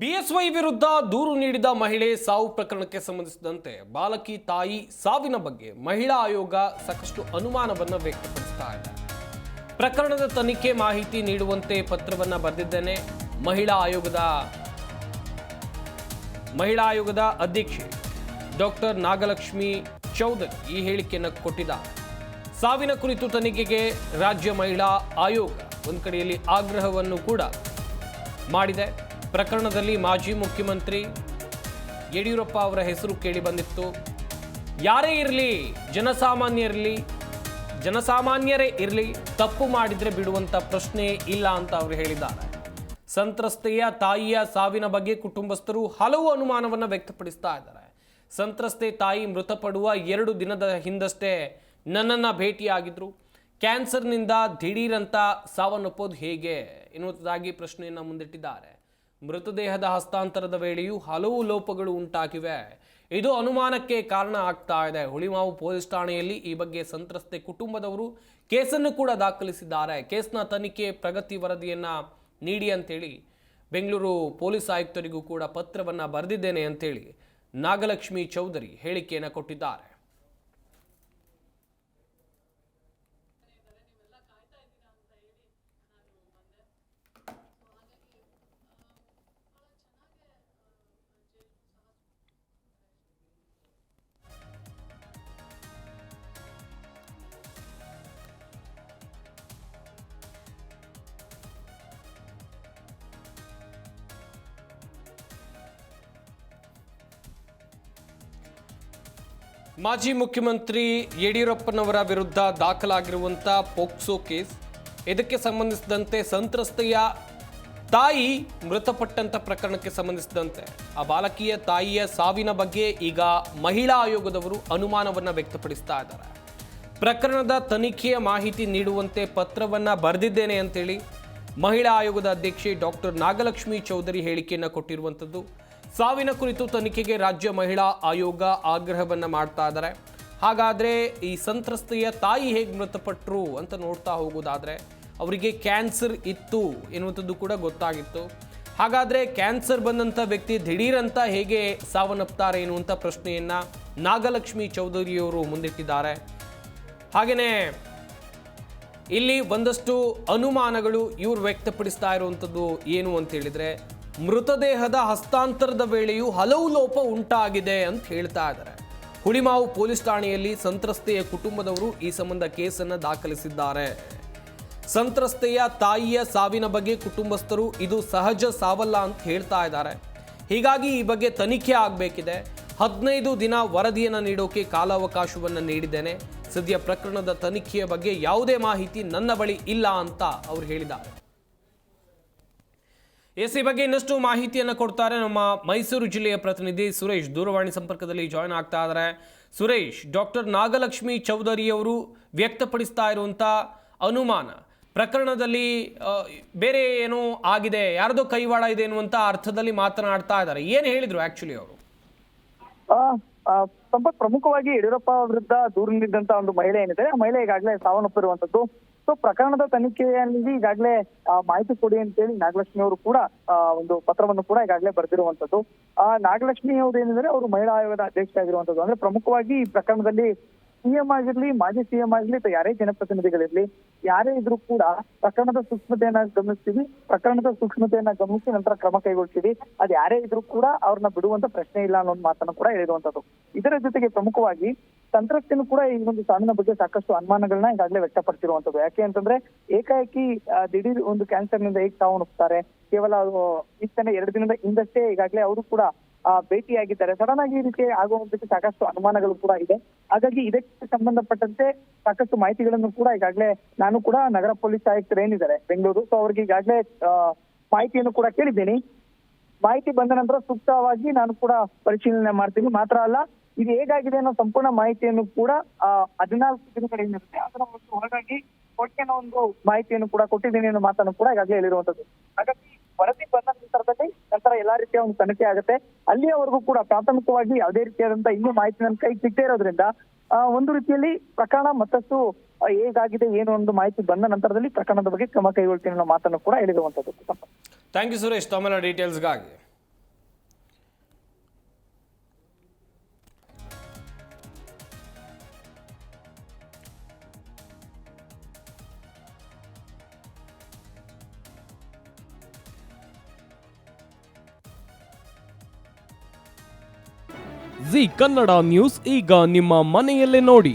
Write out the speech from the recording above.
BSY ವಿರುದ್ಧ ದೂರು ನೀಡಿದ ಮಹಿಳೆ ಸಾವು ಪ್ರಕರಣಕ್ಕೆ ಸಂಬಂಧಿಸಿದಂತೆ ಬಾಲಕಿ ತಾಯಿ ಸಾವಿನ ಬಗ್ಗೆ ಮಹಿಳಾ ಆಯೋಗ ಸಾಕಷ್ಟು ಅನುಮಾನವನ್ನು ವ್ಯಕ್ತಪಡಿಸ್ತಾ ಇದೆ. ಪ್ರಕರಣದ ತನಿಖೆ ಮಾಹಿತಿ ನೀಡುವಂತೆ ಪತ್ರವನ್ನ ಬರೆದಿದ್ದೇನೆ. ಮಹಿಳಾ ಆಯೋಗದ ಮಹಿಳಾ ಆಯೋಗದ ಅಧ್ಯಕ್ಷೆ ಡಾಕ್ಟರ್ ನಾಗಲಕ್ಷ್ಮಿ ಚೌಧರಿ ಈ ಹೇಳಿಕೆಯನ್ನು ಕೊಟ್ಟಿದ್ದಾರೆ. ಸಾವಿನ ಕುರಿತು ತನಿಖೆಗೆ ರಾಜ್ಯ ಮಹಿಳಾ ಆಯೋಗ ಒಂದು ಕಡೆಯಲ್ಲಿ ಆಗ್ರಹವನ್ನು ಕೂಡ ಮಾಡಿದೆ. ಪ್ರಕರಣದಲ್ಲಿ ಮಾಜಿ ಮುಖ್ಯಮಂತ್ರಿ ಯಡಿಯೂರಪ್ಪ ಅವರ ಹೆಸರು ಕೇಳಿ ಬಂದಿತ್ತು. ಯಾರೇ ಇರಲಿ ಜನಸಾಮಾನ್ಯರಿರಲಿ ಜನಸಾಮಾನ್ಯರೇ ಇರಲಿ, ತಪ್ಪು ಮಾಡಿದರೆ ಬಿಡುವಂಥ ಪ್ರಶ್ನೆ ಇಲ್ಲ ಅಂತ ಅವರು ಹೇಳಿದ್ದಾರೆ. ಸಂತ್ರಸ್ತೆಯ ತಾಯಿಯ ಸಾವಿನ ಬಗ್ಗೆ ಕುಟುಂಬಸ್ಥರು ಹಲವು ಅನುಮಾನವನ್ನು ವ್ಯಕ್ತಪಡಿಸ್ತಾ ಇದ್ದಾರೆ. ಸಂತ್ರಸ್ತೆ ತಾಯಿ ಮೃತಪಡುವ ಎರಡು ದಿನದ ಹಿಂದಷ್ಟೇ ನನ್ನನ್ನು ಭೇಟಿಯಾಗಿದ್ದರು ಕ್ಯಾನ್ಸರ್ನಿಂದ ದಿಢೀರಂತ ಸಾವನ್ನಪ್ಪೋದು ಹೇಗೆ ಎನ್ನುವುದಾಗಿ ಪ್ರಶ್ನೆಯನ್ನು ಮುಂದಿಟ್ಟಿದ್ದಾರೆ. ಮೃತದೇಹದ ಹಸ್ತಾಂತರದ ವೇಳೆಯೂ ಹಲವು ಲೋಪಗಳು ಉಂಟಾಗಿವೆ. ಇದು ಅನುಮಾನಕ್ಕೆ ಕಾರಣ ಆಗ್ತಾ ಇದೆ. ಹುಳಿಮಾವು ಪೊಲೀಸ್ ಠಾಣೆಯಲ್ಲಿ ಈ ಬಗ್ಗೆ ಸಂತ್ರಸ್ತೆ ಕುಟುಂಬದವರು ಕೇಸನ್ನು ಕೂಡ ದಾಖಲಿಸಿದ್ದಾರೆ. ಕೇಸ್ನ ತನಿಖೆ ಪ್ರಗತಿ ವರದಿಯನ್ನು ನೀಡಿ ಅಂತೇಳಿ ಬೆಂಗಳೂರು ಪೊಲೀಸ್ ಆಯುಕ್ತರಿಗೂ ಕೂಡ ಪತ್ರವನ್ನ ಬರೆದಿದ್ದೇನೆ ಅಂತೇಳಿ ನಾಗಲಕ್ಷ್ಮಿ ಚೌಧರಿ ಹೇಳಿಕೆಯನ್ನು ಕೊಟ್ಟಿದ್ದಾರೆ. ಮಾಜಿ ಮುಖ್ಯಮಂತ್ರಿ ಯಡಿಯೂರಪ್ಪನವರ ವಿರುದ್ಧ ದಾಖಲಾಗಿರುವಂಥ ಪೋಕ್ಸೋ ಕೇಸ್. ಇದಕ್ಕೆ ಸಂಬಂಧಿಸಿದಂತೆ ಸಂತ್ರಸ್ತೆಯ ತಾಯಿ ಮೃತಪಟ್ಟಂತ ಪ್ರಕರಣಕ್ಕೆ ಸಂಬಂಧಿಸಿದಂತೆ. ಆ ಬಾಲಕಿಯ ತಾಯಿಯ ಸಾವಿನ ಬಗ್ಗೆ ಈಗ ಮಹಿಳಾ ಆಯೋಗದವರು ಅನುಮಾನವನ್ನು ವ್ಯಕ್ತಪಡಿಸ್ತಾ ಇದ್ದಾರೆ. ಪ್ರಕರಣದ ತನಿಖೆಯ ಮಾಹಿತಿ ನೀಡುವಂತೆ ಪತ್ರವನ್ನ ಬರೆದಿದ್ದೇನೆ ಅಂತೇಳಿ ಮಹಿಳಾ ಆಯೋಗದ ಅಧ್ಯಕ್ಷೆ ಡಾಕ್ಟರ್ ನಾಗಲಕ್ಷ್ಮಿ ಚೌಧರಿ ಹೇಳಿಕೆಯನ್ನು ಕೊಟ್ಟಿರುವಂಥದ್ದು ಸಾವಿನ ಕುರಿತು ತನಿಖೆಗೆ ರಾಜ್ಯ ಮಹಿಳಾ ಆಯೋಗ ಆಗ್ರಹವನ್ನು ಮಾಡ್ತಾ ಇದ್ದಾರೆ ಹಾಗಾದರೆ ಈ ಸಂತ್ರಸ್ತೆಯ ತಾಯಿ ಹೇಗೆ ಮೃತಪಟ್ಟರು ಅಂತ ನೋಡ್ತಾ ಹೋಗೋದಾದರೆ ಅವರಿಗೆ ಕ್ಯಾನ್ಸರ್ ಇತ್ತು ಎನ್ನುವಂಥದ್ದು ಕೂಡ ಗೊತ್ತಾಗಿತ್ತು. ಹಾಗಾದರೆ ಕ್ಯಾನ್ಸರ್ ಬಂದಂಥ ವ್ಯಕ್ತಿ ದಿಢೀರಂತ ಹೇಗೆ ಸಾವನ್ನಪ್ತಾರೆ ಎನ್ನುವಂಥ ಪ್ರಶ್ನೆಯನ್ನು ನಾಗಲಕ್ಷ್ಮಿ ಚೌಧರಿಯವರು ಮುಂದಿಟ್ಟಿದ್ದಾರೆ. ಹಾಗೆಯೇ ಇಲ್ಲಿ ಒಂದಷ್ಟು ಅನುಮಾನಗಳು ಇವರು ವ್ಯಕ್ತಪಡಿಸ್ತಾ ಇರುವಂಥದ್ದು ಏನು ಅಂತ ಹೇಳಿದ್ರೆ ಮೃತದೇಹದ ಹಸ್ತಾಂತರದ ವೇಳೆಯೂ ಹಲವು ಲೋಪ ಉಂಟಾಗಿದೆ ಅಂತ ಹೇಳ್ತಾ ಇದ್ದಾರೆ. ಹುಳಿಮಾವು ಪೊಲೀಸ್ ಠಾಣೆಯಲ್ಲಿ ಸಂತ್ರಸ್ತೆಯ ಕುಟುಂಬದವರು ಈ ಸಂಬಂಧ ಕೇಸನ್ನು ದಾಖಲಿಸಿದ್ದಾರೆ. ಸಂತ್ರಸ್ತೆಯ ತಾಯಿಯ ಸಾವಿನ ಬಗ್ಗೆ ಕುಟುಂಬಸ್ಥರು ಇದು ಸಹಜ ಸಾವಲ್ಲ ಅಂತ ಹೇಳ್ತಾ ಇದ್ದಾರೆ. ಹೀಗಾಗಿ ಈ ಬಗ್ಗೆ ತನಿಖೆ ಆಗಬೇಕಿದೆ. ಹದಿನೈದು ದಿನ ವರದಿಯನ್ನು ನೀಡೋಕೆ ಕಾಲಾವಕಾಶವನ್ನು ನೀಡಿದ್ದೇನೆ. ಸದ್ಯ ಪ್ರಕರಣದ ತನಿಖೆಯ ಬಗ್ಗೆ ಯಾವುದೇ ಮಾಹಿತಿ ನನ್ನ ಬಳಿ ಇಲ್ಲ ಅಂತ ಅವರು ಹೇಳಿದ್ದಾರೆ. ಎಸ್ ಬಗ್ಗೆ ಇನ್ನಷ್ಟು ಮಾಹಿತಿಯನ್ನು ಕೊಡ್ತಾರೆ ನಮ್ಮ ಮೈಸೂರು ಜಿಲ್ಲೆಯ ಪ್ರತಿನಿಧಿ ಸುರೇಶ್. ದೂರವಾಣಿ ಸಂಪರ್ಕದಲ್ಲಿ ಜಾಯ್ನ್ ಆಗ್ತಾ ಇದ್ದಾರೆ ಸುರೇಶ್ ಡಾಕ್ಟರ್ ನಾಗಲಕ್ಷ್ಮಿ ಚೌಧರಿ ಅವರು ವ್ಯಕ್ತಪಡಿಸ್ತಾ ಇರುವಂಥ ಅನುಮಾನ, ಪ್ರಕರಣದಲ್ಲಿ ಬೇರೆ ಏನೋ ಆಗಿದೆ, ಯಾರದೋ ಕೈವಾಡ ಇದೆ ಅನ್ನುವಂತ ಅರ್ಥದಲ್ಲಿ ಮಾತನಾಡ್ತಾ ಇದ್ದಾರೆ ಏನು ಹೇಳಿದ್ರು ಆ್ಯಕ್ಚುಲಿ ಅವರು? ಪ್ರಮುಖವಾಗಿ ಯಡಿಯೂರಪ್ಪ ವಿರುದ್ಧ ದೂರ ನೀಡಿದಂತ ಒಂದು ಮಹಿಳೆ ಏನಿದೆ, ಆ ಮಹಿಳೆ ಈಗಾಗಲೇ ಸಾವನ್ನಪ್ಪಿರುವಂತದ್ದು. ಸೊ ಪ್ರಕರಣದ ತನಿಖೆಯಲ್ಲಿ ಈಗಾಗಲೇ ಮಾಹಿತಿ ಕೊಡಿ ಅಂತೇಳಿ ನಾಗಲಕ್ಷ್ಮಿ ಅವರು ಕೂಡ ಒಂದು ಪತ್ರವನ್ನು ಕೂಡ ಈಗಾಗಲೇ ಬರೆದಿರುವಂತದ್ದು ಆ, ನಾಗಲಕ್ಷ್ಮಿ ಅವರು ಏನಂದ್ರೆ ಅವರು ಮಹಿಳಾ ಆಯೋಗದ ಅಧ್ಯಕ್ಷ ಆಗಿರುವಂತದ್ದು ಅಂದ್ರೆ ಪ್ರಮುಖವಾಗಿ ಈ ಪ್ರಕರಣದಲ್ಲಿ ಸಿಎಂ ಆಗಿರ್ಲಿ, ಮಾಜಿ ಸಿಎಂ ಆಗಿರ್ಲಿ, ಅಥವಾ ಯಾರೇ ಜನಪ್ರತಿನಿಧಿಗಳಿರ್ಲಿ, ಯಾರೇ ಇದ್ರು ಕೂಡ ಪ್ರಕರಣದ ಸೂಕ್ಷ್ಮತೆಯನ್ನ ಗಮನಿಸ್ತೀವಿ. ಪ್ರಕರಣದ ಸೂಕ್ಷ್ಮತೆಯನ್ನ ಗಮನಿಸಿ ನಂತರ ಕ್ರಮ ಕೈಗೊಳ್ತೀವಿ. ಅದ್ ಯಾರೇ ಇದ್ರೂ ಕೂಡ ಅವ್ರನ್ನ ಬಿಡುವಂತ ಪ್ರಶ್ನೆ ಇಲ್ಲ ಅನ್ನೋ ಮಾತನ್ನು ಕೂಡ ಹೇಳಿರುವಂತದ್ದು ಇದರ ಜೊತೆಗೆ ಪ್ರಮುಖವಾಗಿ ಸಂತ್ರಸ್ತನು ಕೂಡ ಈ ಒಂದು ಸಾವಿನ ಬಗ್ಗೆ ಸಾಕಷ್ಟು ಅನುಮಾನಗಳನ್ನ ಈಗಾಗಲೇ ವ್ಯಕ್ತಪಡಿಸಿರುವಂತದ್ದು ಯಾಕೆ ಅಂತಂದ್ರೆ ಏಕಾಏಕಿ ದಿಢೀರ್ ಒಂದು ಕ್ಯಾನ್ಸರ್ನಿಂದ ಹೇಗೆ ಸಾವನ್ನಪ್ಪುತ್ತಾರೆ ಕೇವಲ ಇತ್ತನೇ ಎರಡು ದಿನದ ಹಿಂದಷ್ಟೇ ಈಗಾಗಲೇ ಅವರು ಕೂಡ ಭೇಟಿಯಾಗಿದ್ದಾರೆ. ಸಡನ್ ಆಗಿ ಈ ರೀತಿ ಆಗುವಂತಕ್ಕೆ ಸಾಕಷ್ಟು ಅನುಮಾನಗಳು ಕೂಡ ಇದೆ. ಹಾಗಾಗಿ ಇದಕ್ಕೆ ಸಂಬಂಧಪಟ್ಟಂತೆ ಸಾಕಷ್ಟು ಮಾಹಿತಿಗಳನ್ನು ಕೂಡ ಈಗಾಗಲೇ ನಾನು ಕೂಡ ನಗರ ಪೊಲೀಸ್ ಆಯುಕ್ತರು ಏನಿದ್ದಾರೆ ಬೆಂಗಳೂರು. ಸೊ ಅವ್ರಿಗೆ ಈಗಾಗಲೇ ಮಾಹಿತಿಯನ್ನು ಕೂಡ ಕೇಳಿದ್ದೀನಿ. ಮಾಹಿತಿ ಬಂದ ನಂತರ ಸೂಕ್ತವಾಗಿ ನಾನು ಕೂಡ ಪರಿಶೀಲನೆ ಮಾಡ್ತೀನಿ. ಮಾತ್ರ ಅಲ್ಲ, ಇದು ಹೇಗಾಗಿದೆ ಅನ್ನೋ ಸಂಪೂರ್ಣ ಮಾಹಿತಿಯನ್ನು ಕೂಡ ಹದಿನಾಲ್ಕು ದಿನಗಳ ಹಿಂದಿರುತ್ತೆ ಅದರ ಒಂದು ಹೊರಗಾಗಿ ಕೊಟ್ಟಿನ ಒಂದು ಮಾಹಿತಿಯನ್ನು ಕೂಡ ಕೊಟ್ಟಿದ್ದೀನಿ ಅನ್ನೋ ಮಾತನ್ನು ಕೂಡ ಈಗಾಗಲೇ ಹೇಳಿರುವಂತದ್ದು ಹಾಗಾಗಿ ವರದಿ ಬಂದ ನಂತರದಲ್ಲಿ ನಂತರ ಎಲ್ಲಾ ರೀತಿಯ ಒಂದು ತನಿಖೆ ಆಗುತ್ತೆ. ಅಲ್ಲಿಯವರೆಗೂ ಕೂಡ ಪ್ರಾಥಮಿಕವಾಗಿ ಯಾವುದೇ ರೀತಿಯಾದಂತಹ ಇನ್ನೂ ಮಾಹಿತಿ ನನ್ನ ಕೈ ಸಿಗದೇ ಇರೋದ್ರಿಂದ ಒಂದು ರೀತಿಯಲ್ಲಿ ಪ್ರಕರಣ ಮತ್ತಷ್ಟು ಹೇಗಾಗಿದೆ ಏನು ಒಂದು ಮಾಹಿತಿ ಬಂದ ನಂತರದಲ್ಲಿ ಪ್ರಕರಣದ ಬಗ್ಗೆ ಕ್ರಮ ಕೈಗೊಳ್ತೀನಿ ಅನ್ನೋ ಮಾತನ್ನು ಕೂಡ ಹೇಳಿರುವಂತದ್ದು ಥ್ಯಾಂಕ್ ಯು ಸುರೇಶ್ ತಮ್ಮ ಡೀಟೇಲ್ಸ್ಗಾಗಿ ಜಿ ಕನ್ನಡ ನ್ಯೂಸ್ ಈಗ ನಿಮ್ಮ ಮನೆಯಲ್ಲೇ ನೋಡಿ.